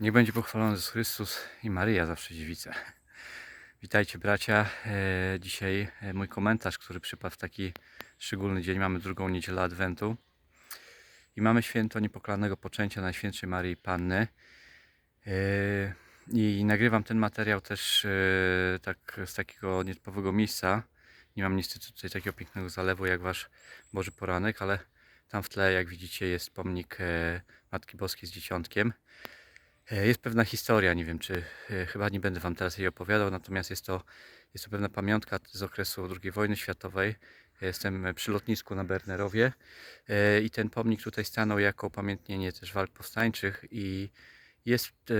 Niech będzie pochwalony Jezus Chrystus i Maryja zawsze dziewica. Witajcie bracia. E, Dzisiaj e, mój komentarz, który przypadł w taki szczególny dzień. Mamy drugą niedzielę Adwentu i mamy święto niepokalanego poczęcia Najświętszej Maryi Panny. E, I nagrywam ten materiał też tak z takiego nietypowego miejsca. Nie mam niestety tutaj takiego pięknego zalewu jak Wasz Boży Poranek, ale tam w tle, jak widzicie, jest pomnik Matki Boskiej z Dzieciątkiem. E, Jest pewna historia, nie wiem czy e, chyba nie będę Wam teraz jej opowiadał, natomiast jest to, jest to pewna pamiątka z okresu II wojny światowej. Jestem przy lotnisku na Bernerowie e, i ten pomnik tutaj stanął jako upamiętnienie też walk powstańczych i jest, e,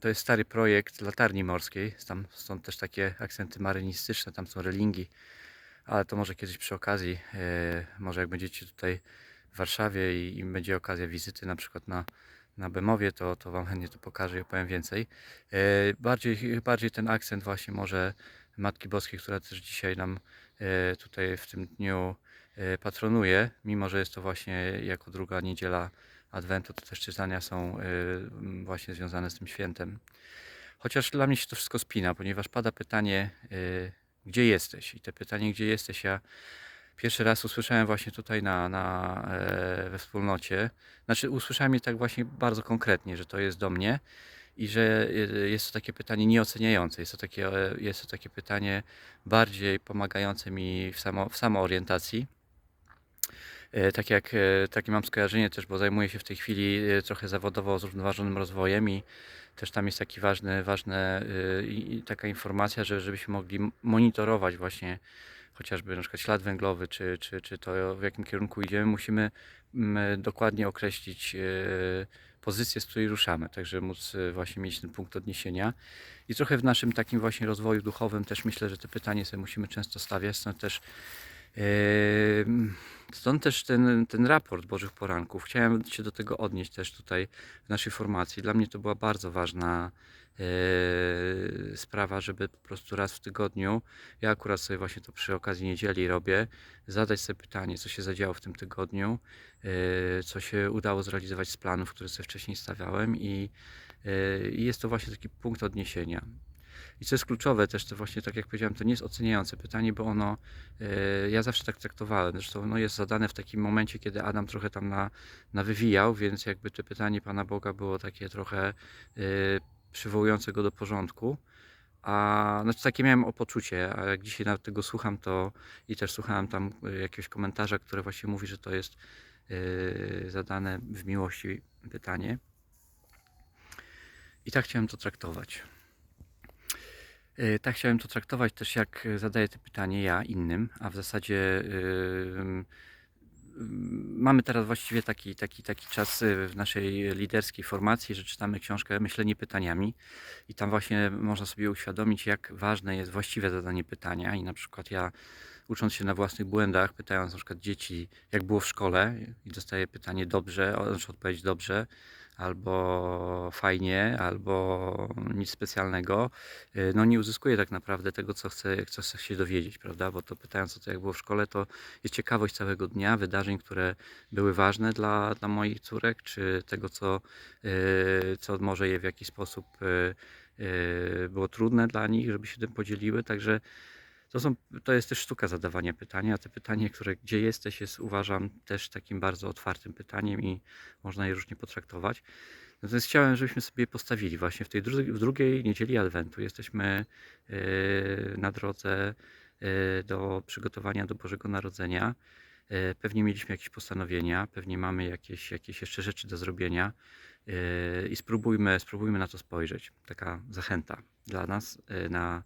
to jest stary projekt latarni morskiej, tam stąd też takie akcenty marynistyczne, tam są relingi, ale to może kiedyś przy okazji, e, może jak będziecie tutaj w Warszawie i, i będzie okazja wizyty na przykład na, na Bemowie, to, to Wam chętnie to pokażę i opowiem więcej. E, Bardziej, bardziej ten akcent właśnie może Matki Boskiej, która też dzisiaj nam e, tutaj w tym dniu e, patronuje, mimo że jest to właśnie jako druga niedziela Adwentu, to też czytania są właśnie związane z tym świętem. Chociaż dla mnie się to wszystko spina, ponieważ pada pytanie, gdzie jesteś? I te pytanie, gdzie jesteś, ja pierwszy raz usłyszałem właśnie tutaj na, na, e, we wspólnocie. Znaczy, usłyszałem je tak właśnie bardzo konkretnie, że to jest do mnie i że e, jest to takie pytanie nieoceniające. Jest to takie, e, jest to takie pytanie bardziej pomagające mi w, samo, w samoorientacji. Tak jak takie mam skojarzenie też, bo zajmuję się w tej chwili trochę zawodowo zrównoważonym rozwojem i też tam jest taki ważny, i taka informacja, że żebyśmy mogli monitorować właśnie chociażby na przykład ślad węglowy, czy, czy, czy to w jakim kierunku idziemy, musimy mm, dokładnie określić e, pozycję, z której ruszamy, także móc e, właśnie mieć ten punkt odniesienia. I trochę w naszym takim właśnie rozwoju duchowym też myślę, że te pytanie sobie musimy często stawiać, stąd też Em, Stąd też ten, ten raport Bożych Poranków. Chciałem się do tego odnieść też tutaj w naszej formacji. Dla mnie to była bardzo ważna e, sprawa, żeby po prostu raz w tygodniu, ja akurat sobie właśnie to przy okazji niedzieli robię, zadać sobie pytanie, co się zadziało w tym tygodniu, e, co się udało zrealizować z planów, które sobie wcześniej stawiałem i, e, i jest to właśnie taki punkt odniesienia. I co jest kluczowe też, to właśnie tak jak powiedziałem, to nie jest oceniające pytanie, bo ono, e, ja zawsze tak traktowałem, zresztą ono jest zadane w takim momencie, kiedy Adam trochę tam na, nawywijał, więc jakby to pytanie Pana Boga było takie trochę e, przywołujące go do porządku. A znaczy takie miałem o poczucie, a jak dzisiaj nawet tego słucham, to i też słuchałem tam e, jakiegoś komentarza, który właśnie mówi, że to jest e, zadane w miłości pytanie. I tak chciałem to traktować. E, Tak chciałem to traktować też, jak e, zadaję to pytanie ja innym, a w zasadzie mamy teraz właściwie taki, taki, taki czas e, w naszej liderskiej formacji, że czytamy książkę Myślenie pytaniami i tam właśnie można sobie uświadomić, jak ważne jest właściwe zadanie pytania. I na przykład ja ucząc się na własnych błędach, pytając na przykład dzieci, jak było w szkole i dostaję pytanie dobrze, znaczy odpowiedź dobrze, albo fajnie, albo nic specjalnego, y, no nie uzyskuję tak naprawdę tego, co chcę, co chcę się dowiedzieć, prawda? Bo to pytając o to, jak było w szkole, to jest ciekawość całego dnia, wydarzeń, które były ważne dla, dla moich córek, czy tego, co, y, co może je w jakiś sposób y, było trudne dla nich, żeby się tym podzieliły. Także to, są, to jest też sztuka zadawania pytania, te pytanie, które gdzie jesteś, jest uważam też takim bardzo otwartym pytaniem i można je różnie potraktować. Natomiast chciałem, żebyśmy sobie postawili właśnie w tej dru- w drugiej niedzieli Adwentu. Jesteśmy yy, na drodze yy, do przygotowania do Bożego Narodzenia. Yy, Pewnie mieliśmy jakieś postanowienia, pewnie mamy jakieś, jakieś jeszcze rzeczy do zrobienia yy, i spróbujmy, spróbujmy na to spojrzeć. Taka zachęta dla nas yy, na,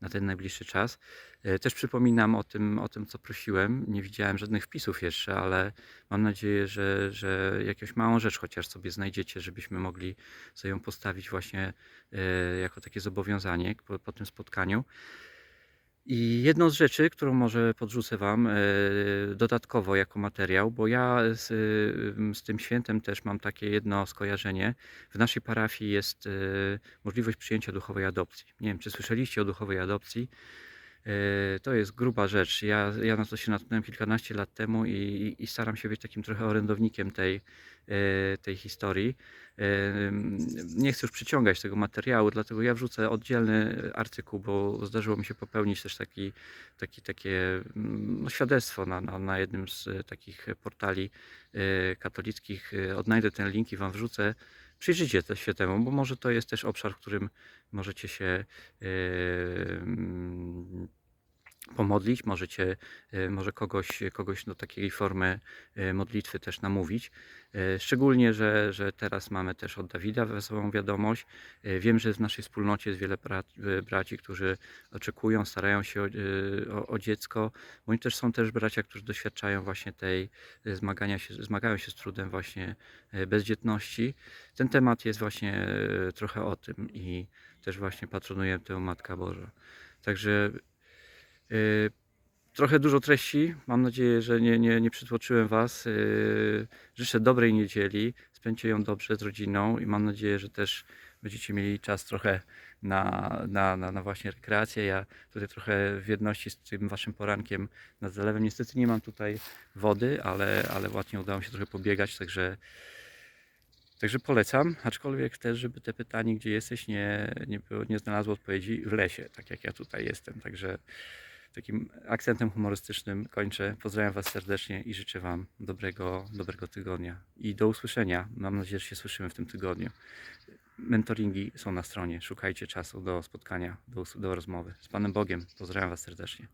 na ten najbliższy czas. Yy, Też przypominam o tym, o tym, co prosiłem. Nie widziałem żadnych wpisów jeszcze, ale mam nadzieję, że, że jakąś małą rzecz chociaż sobie znajdziecie, żebyśmy mogli sobie ją postawić właśnie e, jako takie zobowiązanie po, po tym spotkaniu. I jedną z rzeczy, którą może podrzucę Wam e, dodatkowo jako materiał, bo ja z, y, z tym świętem też mam takie jedno skojarzenie. W naszej parafii jest e, możliwość przyjęcia duchowej adopcji. Nie wiem, czy słyszeliście o duchowej adopcji. E, To jest gruba rzecz. Ja, ja na to się natknąłem kilkanaście lat temu i, i- staram się być takim trochę orędownikiem tej, e, tej historii. E, Nie chcę już przyciągać tego materiału, dlatego ja wrzucę oddzielny artykuł, bo zdarzyło mi się popełnić też taki, taki, takie mm, no, świadectwo na, na, na jednym z takich portali katolickich. Odnajdę ten link i Wam wrzucę. Przyjrzyjcie się temu, bo może to jest też obszar, w którym możecie się mm, pomodlić, możecie, e, może kogoś, kogoś do takiej formy e, modlitwy też namówić. E, Szczególnie, że, że teraz mamy też od Dawida wesołą wiadomość. Wiem, że w naszej wspólnocie jest wiele bra- braci, którzy oczekują, starają się o, o, o dziecko, bądź też są też bracia, którzy doświadczają właśnie tej zmagania się, zmagają się z trudem właśnie bezdzietności. Ten temat jest właśnie trochę o tym i też właśnie patronuję tę Matka Boża. Także trochę dużo treści. Mam nadzieję, że nie, nie, nie przytłoczyłem Was. Y, życzę dobrej niedzieli. Spędźcie ją dobrze z rodziną i mam nadzieję, że też będziecie mieli czas trochę na, na, na, na właśnie rekreację. Ja tutaj trochę w jedności z tym Waszym porankiem nad zalewem. Niestety nie mam tutaj wody, ale, ale ładnie udało mi się trochę pobiegać, także Także polecam, aczkolwiek też, żeby te pytanie, gdzie jesteś, nie, nie, było, nie znalazło odpowiedzi w lesie, tak jak ja tutaj jestem. Także takim akcentem humorystycznym kończę. Pozdrawiam Was serdecznie i życzę Wam dobrego, dobrego tygodnia. I do usłyszenia. Mam nadzieję, że się słyszymy w tym tygodniu. Mentoringi są na stronie. Szukajcie czasu do spotkania, do, do rozmowy. Z Panem Bogiem. Pozdrawiam Was serdecznie.